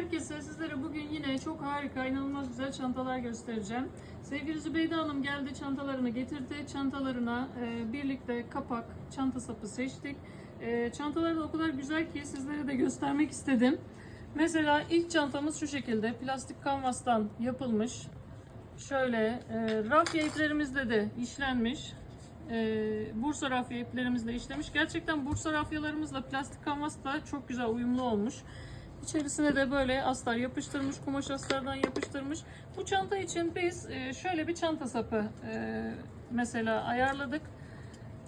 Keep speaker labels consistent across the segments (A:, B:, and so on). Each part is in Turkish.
A: herkese. Sizlere bugün yine çok harika, inanılmaz güzel çantalar göstereceğim. Sevgili Zübeyde Hanım geldi, çantalarını getirdi. Çantalarına e, birlikte kapak, çanta sapı seçtik. E, çantaları da o kadar güzel ki sizlere de göstermek istedim. Mesela ilk çantamız şu şekilde, plastik kanvastan yapılmış. Şöyle, e, rafya iplerimizde de işlenmiş. E, Bursa rafya iplerimizle işlemiş. Gerçekten Bursa rafyalarımızla plastik kanvas da çok güzel uyumlu olmuş. İçerisine de böyle astar yapıştırmış, kumaş astardan yapıştırmış. Bu çanta için biz e, şöyle bir çanta sapı e, mesela ayarladık.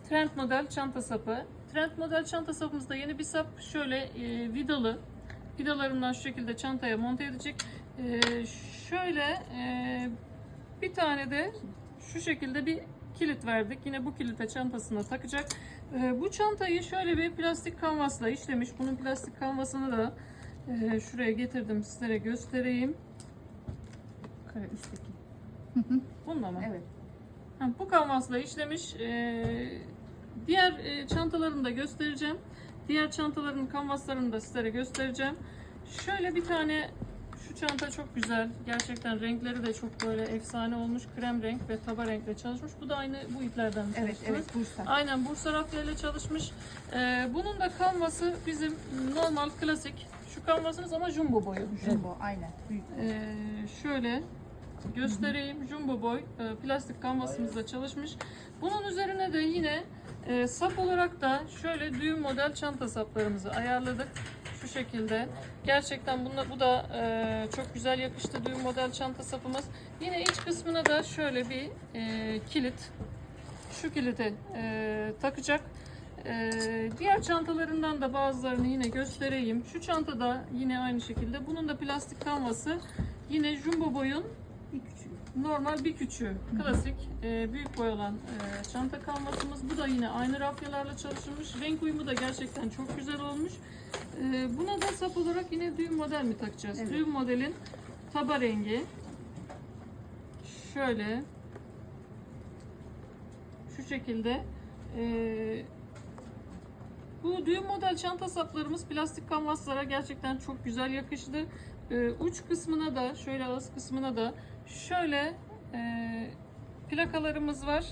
A: Trend model çanta sapı. Trend model çanta sapımızda yeni bir sap şöyle e, vidalı. Vidalarından şu şekilde çantaya monte edecek. Şöyle bir tane de şu şekilde bir kilit verdik. Yine bu kilite çantasına takacak. Bu çantayı şöyle bir plastik kanvasla işlemiş. Bunun plastik kanvasını da e, şuraya getirdim sizlere göstereyim.
B: Kare üstteki.
A: Bununla mı?
B: Evet.
A: Ha, bu kanvasla işlemiş. Ee, diğer e, çantalarını da göstereceğim. Diğer çantaların kanvaslarını da sizlere göstereceğim. Şöyle bir tane şu çanta çok güzel. Gerçekten renkleri de çok böyle efsane olmuş. Krem renk ve taba renkle çalışmış. Bu da aynı bu iplerden
B: Evet,
A: çalıştınız.
B: evet Bursa.
A: Aynen Bursa rafya ile çalışmış. Ee, bunun da kanvası bizim normal klasik. Şu kanvasımız ama jumbo boyu.
B: Jumbo aynen. Büyük.
A: Ee, şöyle göstereyim. Jumbo boy e, plastik kanvasımızda çalışmış. Bunun üzerine de yine e, sap olarak da şöyle düğüm model çanta saplarımızı ayarladık. Şu şekilde. Gerçekten bunla, bu da e, çok güzel yakıştı düğüm model çanta sapımız. Yine iç kısmına da şöyle bir e, kilit. Şu kilidi e, takacak. E, diğer çantalarından da bazılarını yine göstereyim. Şu çanta da yine aynı şekilde. Bunun da plastik kanvası yine jumbo boyun
B: Bir küçük.
A: normal bir küçüğü. Klasik e, büyük boy olan e, çanta kanvasımız. Bu da yine aynı rafyalarla çalışılmış. Renk uyumu da gerçekten çok güzel olmuş. E, buna da sap olarak yine düğüm model mi takacağız?
B: Evet.
A: Düğüm modelin taba rengi. Şöyle. Şu şekilde. E, bu düğüm model çanta saplarımız plastik kanvaslara gerçekten çok güzel yakıştı. Ee, uç kısmına da şöyle ağız kısmına da şöyle e, plakalarımız var.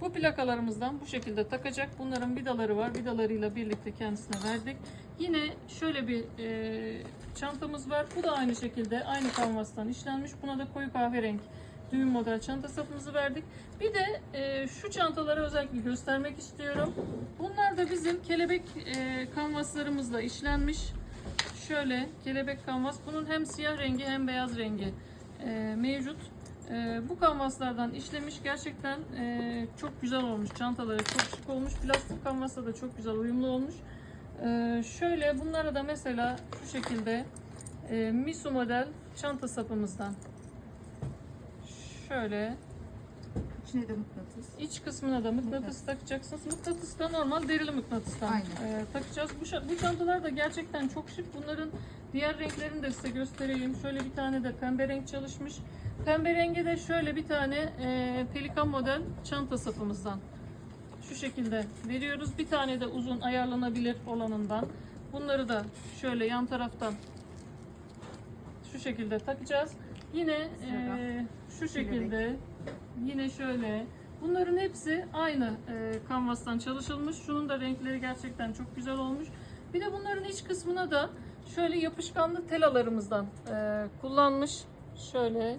A: Bu plakalarımızdan bu şekilde takacak. Bunların vidaları var. Vidalarıyla birlikte kendisine verdik. Yine şöyle bir e, çantamız var. Bu da aynı şekilde aynı kanvastan işlenmiş. Buna da koyu kahverengi düğüm model çanta sapımızı verdik. Bir de e, şu çantaları özellikle göstermek istiyorum. Bunlar da bizim kelebek e, kanvaslarımızla işlenmiş. Şöyle kelebek kanvas. Bunun hem siyah rengi hem beyaz rengi e, mevcut. E, bu kanvaslardan işlemiş. Gerçekten e, çok güzel olmuş. Çantaları çok şık olmuş. Plastik kanvasla da çok güzel uyumlu olmuş. E, şöyle bunlara da mesela şu şekilde e, Misu model çanta sapımızdan şöyle
B: İçine de mıknatıs.
A: İç kısmına da mıknatıs
B: Mıknatıs.
A: takacaksınız. Mıknatıs da normal derili mıknatıstan
B: Aynen.
A: e, takacağız. Bu, bu çantalar da gerçekten çok şık. Bunların diğer renklerini de size göstereyim. Şöyle bir tane de pembe renk çalışmış. Pembe rengi de şöyle bir tane e, pelikan model çanta sapımızdan. Şu şekilde veriyoruz. Bir tane de uzun ayarlanabilir olanından. Bunları da şöyle yan taraftan şu şekilde takacağız. Yine e, şu şekilde yine şöyle bunların hepsi aynı e, kanvastan çalışılmış. Şunun da renkleri gerçekten çok güzel olmuş. Bir de bunların iç kısmına da şöyle yapışkanlı telalarımızdan e, kullanmış. Şöyle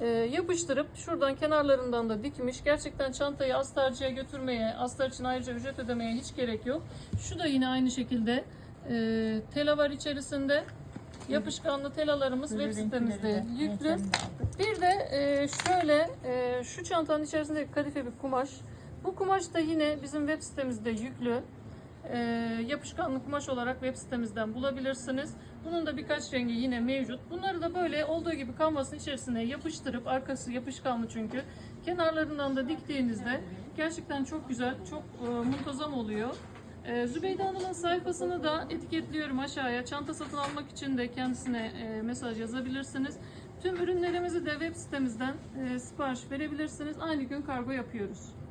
A: e, yapıştırıp şuradan kenarlarından da dikmiş. Gerçekten çantayı astarcıya götürmeye, astar için ayrıca ücret ödemeye hiç gerek yok. Şu da yine aynı şekilde e, tela var içerisinde. Yapışkanlı telalarımız web sitemizde yüklü. Bir de e, şöyle e, şu çantanın içerisinde kadife bir kumaş. Bu kumaş da yine bizim web sitemizde yüklü. E, yapışkanlı kumaş olarak web sitemizden bulabilirsiniz. Bunun da birkaç rengi yine mevcut. Bunları da böyle olduğu gibi kanvasın içerisine yapıştırıp arkası yapışkanlı çünkü kenarlarından da diktiğinizde gerçekten çok güzel, çok e, muntazam oluyor. E, Zübeyde Hanım'ın sayfasını da etiketliyorum aşağıya. Çanta satın almak için de kendisine e, mesaj yazabilirsiniz. Tüm ürünlerimizi de web sitemizden e, sipariş verebilirsiniz. Aynı gün kargo yapıyoruz.